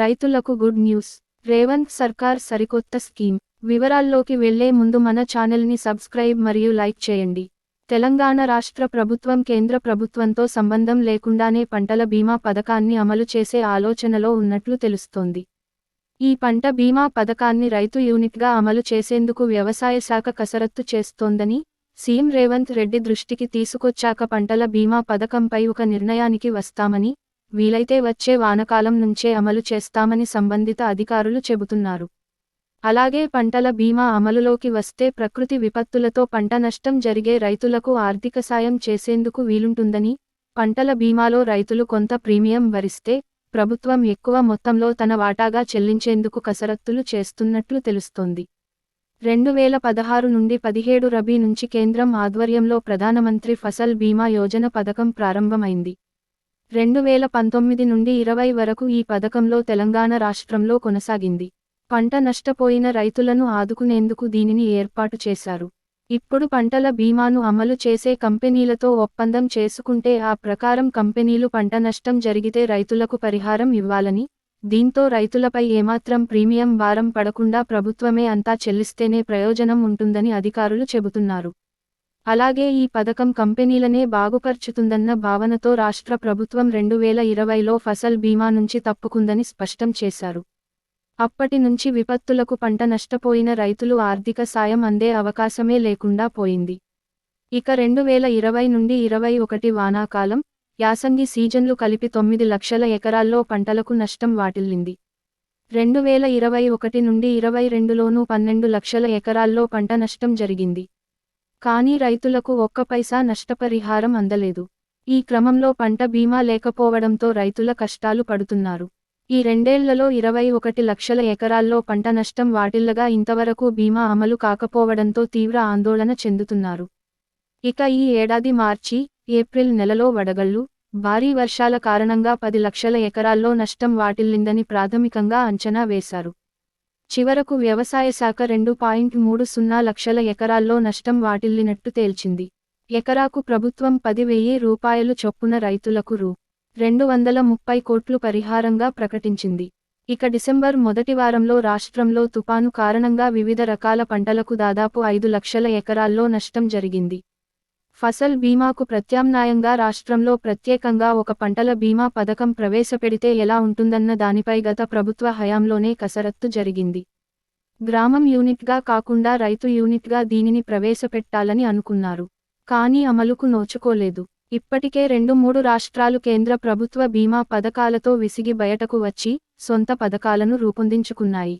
రైతులకు good news. Revanth సర్కార్ సరికొత్త స్కీమ్. వివరాల్లోకి వెళ్ళే ముందు మన ఛానల్ని సబ్స్క్రైబ్ మరియు లైక్ చేయండి. తెలంగాణ రాష్ట్ర ప్రభుత్వం కేంద్ర ప్రభుత్వంతో సంబంధం లేకుండానే పంటల బీమా పథకాన్ని అమలు చేసే ఆలోచనలో ఉన్నట్లు తెలుస్తోంది. ఈ పంట బీమా పథకాన్ని రైతు యూనిట్గా అమలు చేసేందుకు వ్యవసాయ శాఖ కసరత్తు చేస్తోందని సీఎం రేవంత్ రెడ్డి దృష్టికి తీసుకొచ్చాక పంటల బీమా పథకంపై ఒక నిర్ణయానికి వస్తామని వీలైతే వచ్చే వానకాలం నుంచే అమలు చేస్తామని సంబంధిత అధికారులు చెబుతున్నారు. అలాగే పంటల బీమా అమలులోకి వస్తే ప్రకృతి విపత్తులతో పంట నష్టం జరిగే రైతులకు ఆర్థిక సాయం చేసేందుకు వీలుంటుందని పంటల బీమాలో రైతులు కొంత ప్రీమియం భరిస్తే ప్రభుత్వం ఎక్కువ మొత్తంలో తన వాటాగా చెల్లించేందుకు కసరత్తులు చేస్తున్నట్లు తెలుస్తోంది. రెండు వేల పదహారు నుండి పదిహేడు రబీ నుంచి కేంద్రం ఆధ్వర్యంలో ప్రధానమంత్రి ఫసల్ బీమా యోజన పథకం ప్రారంభమైంది. రెండు వేల పంతొమ్మిది నుండి ఇరవై వరకు ఈ పథకంలో తెలంగాణ రాష్ట్రంలో కొనసాగింది. పంట నష్టపోయిన రైతులను ఆదుకునేందుకు దీనిని ఏర్పాటు చేశారు. ఇప్పుడు పంటల బీమాను అమలు చేసే కంపెనీలతో ఒప్పందం చేసుకుంటే ఆ ప్రకారం కంపెనీలు పంట నష్టం జరిగితే రైతులకు పరిహారం ఇవ్వాలని దీంతో రైతులపై ఏమాత్రం ప్రీమియం భారం పడకుండా ప్రభుత్వమే అంతా చెల్లిస్తేనే ప్రయోజనం ఉంటుందని అధికారులు చెబుతున్నారు. అలాగే ఈ పథకం కంపెనీలనే బాగుపర్చుతుందన్న భావనతో రాష్ట్ర ప్రభుత్వం రెండు వేల ఇరవైలో ఫసల్ బీమా నుంచి తప్పుకుందని స్పష్టం చేశారు. అప్పటి నుంచి విపత్తులకు పంట నష్టపోయిన రైతులు ఆర్థిక సాయం అందే అవకాశమే లేకుండా పోయింది. ఇక రెండు వేల ఇరవై నుండి ఇరవై ఒకటి వానాకాలం యాసంగి సీజన్లు కలిపి తొమ్మిది లక్షల ఎకరాల్లో పంటలకు నష్టం వాటిల్లింది. రెండు వేల ఇరవై ఒకటి నుండి ఇరవై రెండులోనూ పన్నెండు లక్షల ఎకరాల్లో పంట నష్టం జరిగింది. కానీ రైతులకు ఒక్క పైసా నష్టపరిహారం అందలేదు. ఈ క్రమంలో పంట బీమా లేకపోవడంతో రైతుల కష్టాలు పడుతున్నారు. ఈ రెండేళ్ళలో ఇరవై ఒకటి లక్షల ఎకరాల్లో పంట నష్టం వాటిల్లగా ఇంతవరకు బీమా అమలు కాకపోవడంతో తీవ్ర ఆందోళన చెందుతున్నారు. ఇక ఈ ఏడాది మార్చి ఏప్రిల్ నెలలో వడగళ్ళు భారీ వర్షాల కారణంగా పది లక్షల ఎకరాల్లో నష్టం వాటిల్లిందని ప్రాథమికంగా అంచనా వేశారు. చివరకు వ్యవసాయ శాఖ రెండు పాయింట్ మూడు సున్నా లక్షల ఎకరాల్లో నష్టం వాటిల్లినట్టు తేల్చింది. ఎకరాకు ప్రభుత్వం పది వెయ్యి రూపాయలు చొప్పున రైతులకు రూ. రెండు వందల ముప్పై కోట్లు పరిహారంగా ప్రకటించింది. ఇక డిసెంబర్ మొదటి వారంలో రాష్ట్రంలో తుపాను కారణంగా వివిధ రకాల పంటలకు దాదాపు ఐదు లక్షల ఎకరాల్లో నష్టం జరిగింది. ఫసల్ బీమాకు ప్రత్యామ్నాయంగా రాష్ట్రంలో ప్రత్యేకంగా ఒక పంటల బీమా పథకం ప్రవేశపెడితే ఎలా ఉంటుందన్న దానిపై గత ప్రభుత్వ హయాంలోనే కసరత్తు జరిగింది. గ్రామం యూనిట్గా కాకుండా రైతు యూనిట్గా దీనిని ప్రవేశపెట్టాలని అనుకున్నారు. కానీ అమలుకు నోచుకోలేదు. ఇప్పటికే రెండు మూడు రాష్ట్రాలు కేంద్ర ప్రభుత్వ బీమా పథకాలతో విసిగి బయటకు వచ్చి సొంత పథకాలను రూపొందించుకున్నాయి.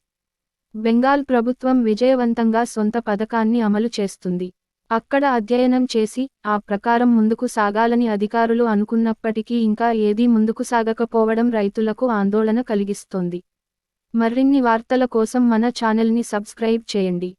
బెంగాల్ ప్రభుత్వం విజయవంతంగా సొంత పథకాన్ని అమలు చేస్తుంది. అక్కడ అధ్యయనం చేసి ఆ ప్రకారం ముందుకు సాగాలని అధికారులు అనుకున్నప్పటికీ ఇంకా ఏదీ ముందుకు సాగకపోవడం రైతులకు ఆందోళన కలిగిస్తోంది. మరిన్ని వార్తల కోసం మన ఛానల్ని సబ్స్క్రైబ్ చేయండి.